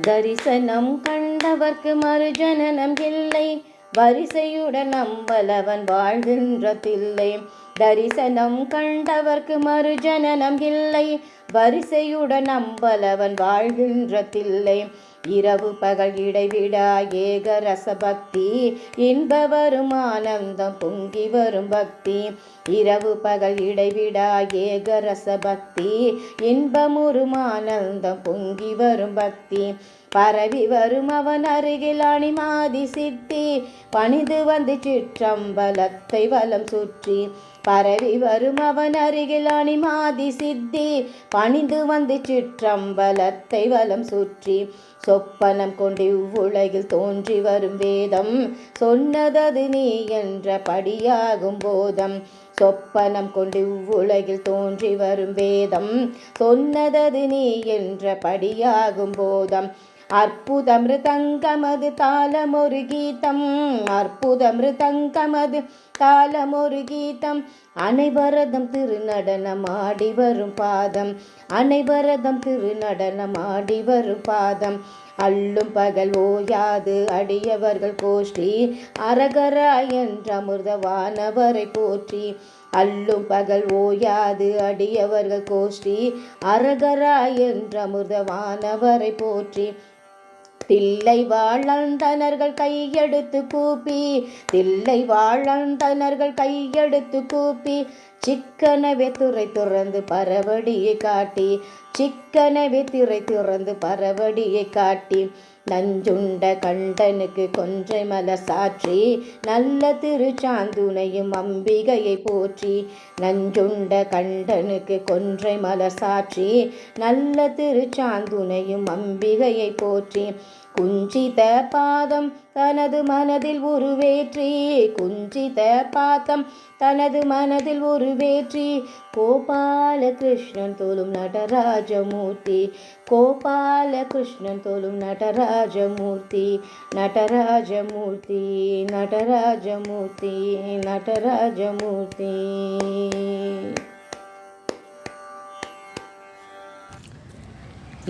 தரிசனம் கண்டவர்க்கு மறுஜனனம் இல்லை. வரிசையுடன் நம்பலவன் வாழ்கின்ற தில்லை. தரிசனம் கண்டவர்க்கு மறுஜனனம் இல்லை. வரிசையுடன் அம்பலவன் வாழ்கின்ற தில்லை இரவு பகல் இடைவிடா ஏக ரசபக்தி இன்ப வரும் ஆனந்தம் பொங்கி வரும் பக்தி. இரவு பகல் இடைவிடா ஏக ரசபக்தி இன்பமுறும் ஆனந்தம் பொங்கி வரும் பக்தி. பரவி வரும் அவன் அருகில் அணிமாதி சித்தி. பணிந்து வந்து சிற்றம்பலத்தை வலம் சுற்றி. பரவி வரும் அவன் அருகில் அணிமாதி சித்தி. பணிந்து வந்து சிற்றம்பலத்தை வலம் சுற்றி சொப்பனம் கொண்டு இவ்வுலகில் தோன்றி வரும் வேதம். சொன்னதது நீ என்ற படியாகும் போதம். சொப்பனம் கொண்டு இவ்வுலகில் தோன்றி வரும் வேதம். சொன்னதது நீ என்ற படியாகும் போதம். அற்புத மிருதங்கமது தாளமொரு கீதம். அற்புத மிருதங்கமது தாளமொரு கீதம். அனைவரதம் திருநடனம் ஆடி வரும் பாதம். அனைவரதம் திருநடனம் ஆடி வரும் பாதம். அள்ளும் பகல் ஓயாது அடியவர்கள் கோஷ்டி. அரகரா என்ற அமிர்தவானவரை போற்றி. அள்ளும் பகல் ஓயாது அடியவர்கள் கோஷ்டி. அரகரா என்ற அமிர்தவானவரை போற்றி. தில்லை வாழந்தனர்கள் கையெடுத்து கூப்பி தில்லை வாழந்தனர்கள் கையெடுத்து கூப்பி சிக்கனவே துறை துறந்து பரவடியை காட்டி சிக்கனவே திரை துறந்து பரவடியை காட்டி நஞ்சுண்ட கண்டனுக்கு கொன்றை மலர் சாற்றி நல்ல திருச்சாந்துணையும் அம்பிகையை போற்றி நஞ்சுண்ட கண்டனுக்கு கொன்றை மலர் சாற்றி நல்ல திருச்சாந்துணையும் அம்பிகையை போற்றி குஞ்சித பாதம் தனது மனதில் உருவேற்றி குஞ்சித பாதம் தனது மனதில் உருவேற்றி கோபால கிருஷ்ணன் தோலும் நடராஜமூர்த்தி கோபால கிருஷ்ணன் தோலும் நடராஜமூர்த்தி நடராஜமூர்த்தி நடராஜமூர்த்தி நடராஜமூர்த்தி.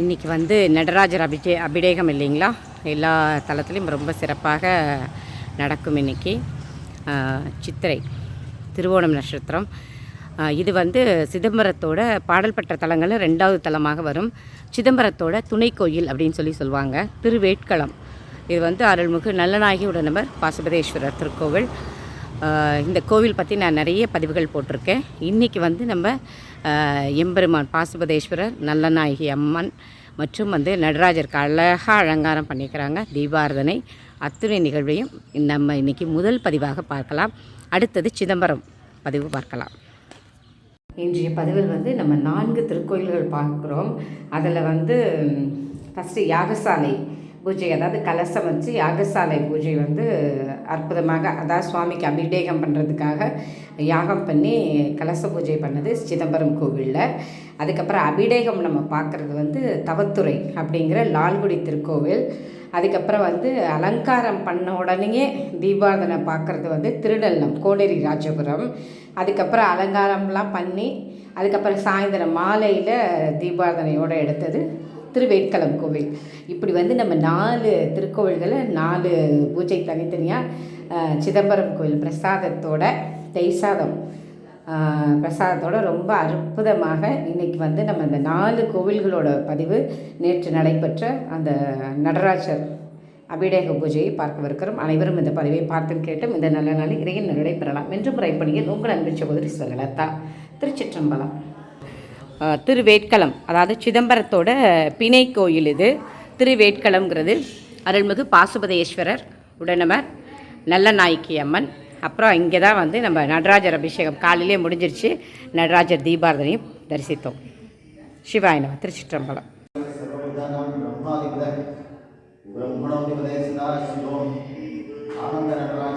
இன்றைக்கி வந்து நடராஜர் அபிஷே அபிடேகம் இல்லைங்களா? எல்லா தளத்துலேயும் ரொம்ப சிறப்பாக நடக்கும் இன்றைக்கி சித்திரை திருவோணம் நட்சத்திரம். இது வந்து சிதம்பரத்தோட பாடல் பெற்ற தலங்களில் ரெண்டாவது தலமாக வரும். சிதம்பரத்தோட துணை கோயில் அப்படின்னு சொல்லி சொல்லுவாங்க. திருவேட்களம் இது வந்து அருள்மிகு நல்லநாயகி உடனவர் பாசுபதேஸ்வரர் திருக்கோவில். இந்த கோவில் பற்றி நான் நிறைய பதிவுகள் போட்டிருக்கேன். இன்றைக்கி வந்து நம்ம எம்பெருமான் பாசுபதேஸ்வரர் நல்லநாயகி அம்மன் மற்றும் வந்து நடராஜருக்கு அழகாக அலங்காரம் பண்ணியிருக்கிறாங்க தீபாரதனை அத்துணை நிகழ்வையும் நம்ம இன்றைக்கி முதல் பதிவாக பார்க்கலாம். அடுத்தது சிதம்பரம் பதிவு பார்க்கலாம். இன்றைய பதிவில் வந்து நம்ம நான்கு திருக்கோயில்கள் பார்க்குறோம். அதில் வந்து ஃபஸ்ட்டு யாகசாலை. பூஜை அதாவது கலசம் வச்சு யாகசாலை பூஜை வந்து அற்புதமாக அதாவது சுவாமிக்கு அபிஷேகம் பண்ணுறதுக்காக யாகம் பண்ணி கலச பூஜை பண்ணது சிதம்பரம் கோவிலில். அதுக்கப்புறம் அபிடேகம் நம்ம பார்க்குறது வந்து தவத்துறை அப்படிங்கிற லால்குடி திருக்கோவில். அதுக்கப்புறம் வந்து அலங்காரம் பண்ண உடனேயே தீபாரதனை பார்க்குறது வந்து திருநெல்லம் கோனேரி ராஜபுரம். அதுக்கப்புறம் அலங்காரம்லாம் பண்ணி அதுக்கப்புறம் சாயந்தரம் மாலையில் தீபாவளனையோடு எடுத்தது திருவேட்களம் கோவில். இப்படி வந்து நம்ம நாலு திருக்கோவில்களை நாலு பூஜை தனித்தனியாக சிதம்பரம் கோவில் பிரசாதத்தோட தைசாதம் பிரசாதத்தோட ரொம்ப அற்புதமாக இன்னைக்கு வந்து நம்ம இந்த நாலு கோவில்களோட பதிவு நேற்று நடைபெற்ற அந்த நடராஜர் அபிடேக பூஜையை பார்க்கவிருக்கிறோம். அனைவரும் இந்த பதிவை பார்த்தும் கேட்டும் இந்த நல்ல நாளில் இறையின் நடைபெறலாம் என்று முறைப்பணியில் உங்கள் அன்பு சகோதரி ஸ்வரலதா திருச்சிற்றம்பலம். திருவேட்கலம் அதாவது சிதம்பரத்தோட பிணை கோயில் இது. திருவேட்கலம்ங்கிறது அருள்மிகு பாசுபதேஸ்வரர் உடனமர் நல்ல நாயக்கி அம்மன். அப்புறம் இங்கே தான் வந்து நம்ம நடராஜர் அபிஷேகம் காலையிலே முடிஞ்சிருச்சு. நடராஜர் தீபாரதனையும் தரிசித்தோம். சிவாய நம திருச்சிற்றம்பலம். ஆனந்த நடராஜ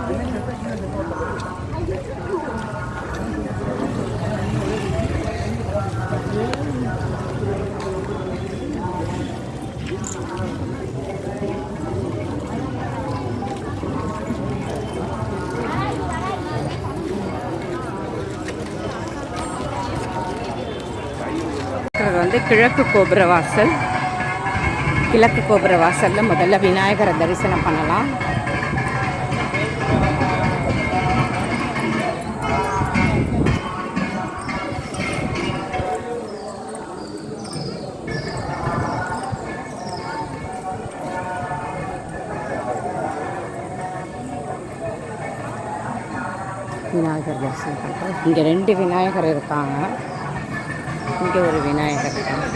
வந்து கிழக்கு கோபுர வாசல் கிழக்கு கோபுர வாசலில் முதல்ல விநாயகரை தரிசனம் பண்ணலாம். விநாயகர் தரிசனம் பண்ணுறோம் இங்கே ரெண்டு விநாயகர் இருக்காங்க. இங்கே ஒரு விநாயகர் இருக்காங்க.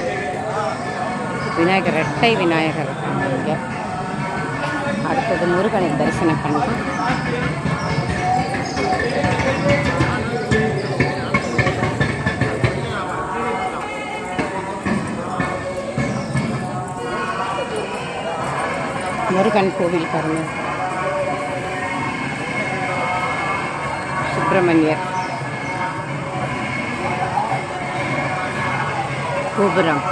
விநாயகர் ரெட்டை விநாயகர் இருக்காங்க இங்கே. அடுத்தது முருகனை தரிசனம் பண்ணுறோம் முருகன் கோவில் பாருங்கள் சுப்பிரமணியர். கோபுரம்.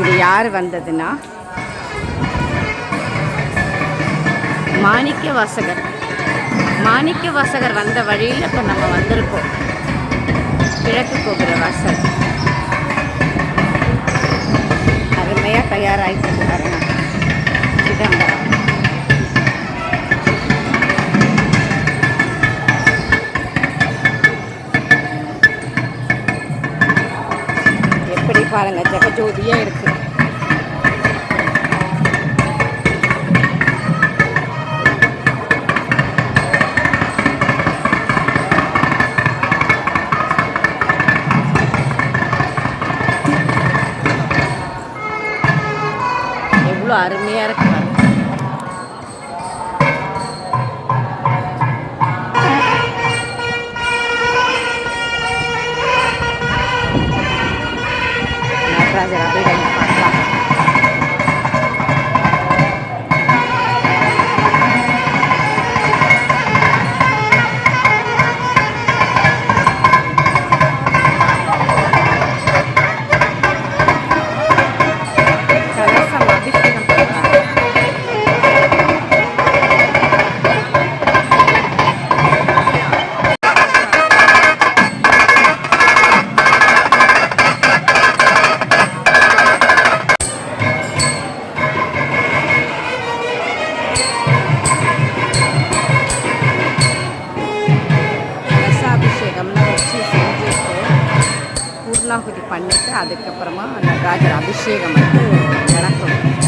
இது யார் வந்ததுன்னா மாணிக்க வாசகர் மாணிக்க வாசகர் வந்த வழியில் இப்போ நம்ம வந்திருக்கோம். கிழக்கு கோபுர வாசல். அருமையாக தயாராகிட்டு பாருங்க. சிதம்பரம். எப்படி பாருங்கள் ஜெகஜோதியாக இருக்குது எவ்வளோ அருமையாக இருக்கு. கொஞ்சம் பண்ணிட்டு அதுக்கப்புறமா நடராஜர் அபிஷேகம் வந்து நடக்கும்.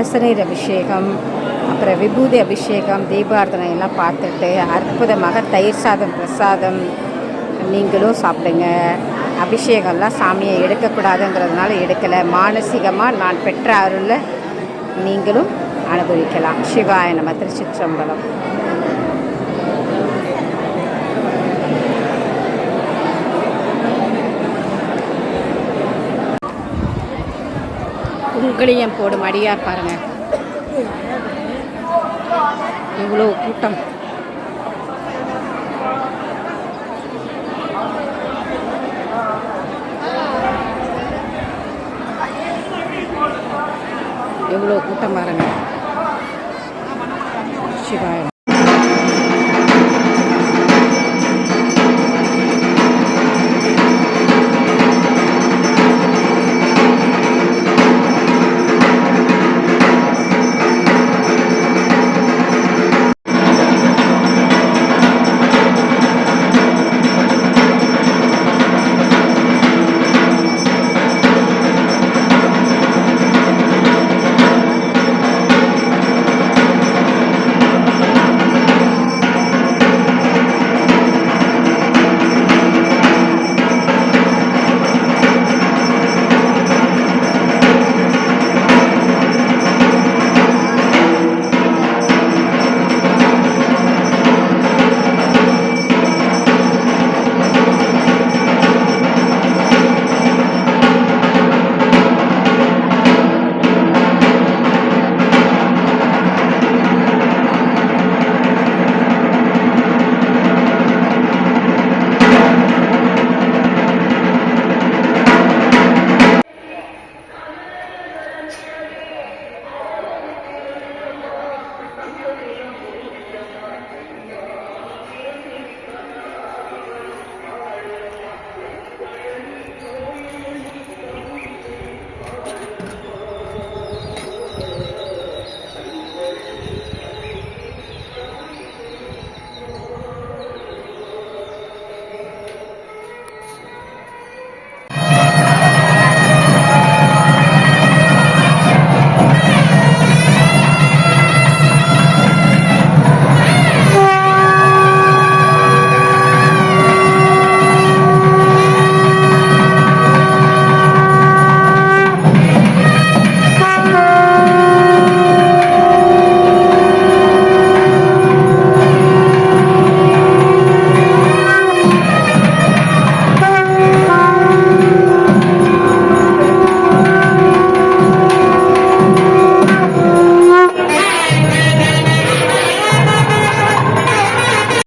அரசநீர் அபிஷேகம் அப்புறம் விபூதி அபிஷேகம் தீபார்த்தனை எல்லாம் பார்த்துட்டு அற்புதமாக தயிர் சாதம் பிரசாதம் நீங்களும் சாப்பிடுங்க. அபிஷேகம்லாம் சாமியை எடுக்கக்கூடாதுங்கிறதுனால எடுக்கலை. மானசீகமாக நான் பெற்ற அருளை நீங்களும் அனுபவிக்கலாம். சிவாய நம்ம திருச்சிற்றம்பலம். குங்குளியம் போடும் அடியார் பாருங்க. இவ்வளோ கூட்டம். எவ்வளோ கூட்டம் பாருங்க. சிவாயம்.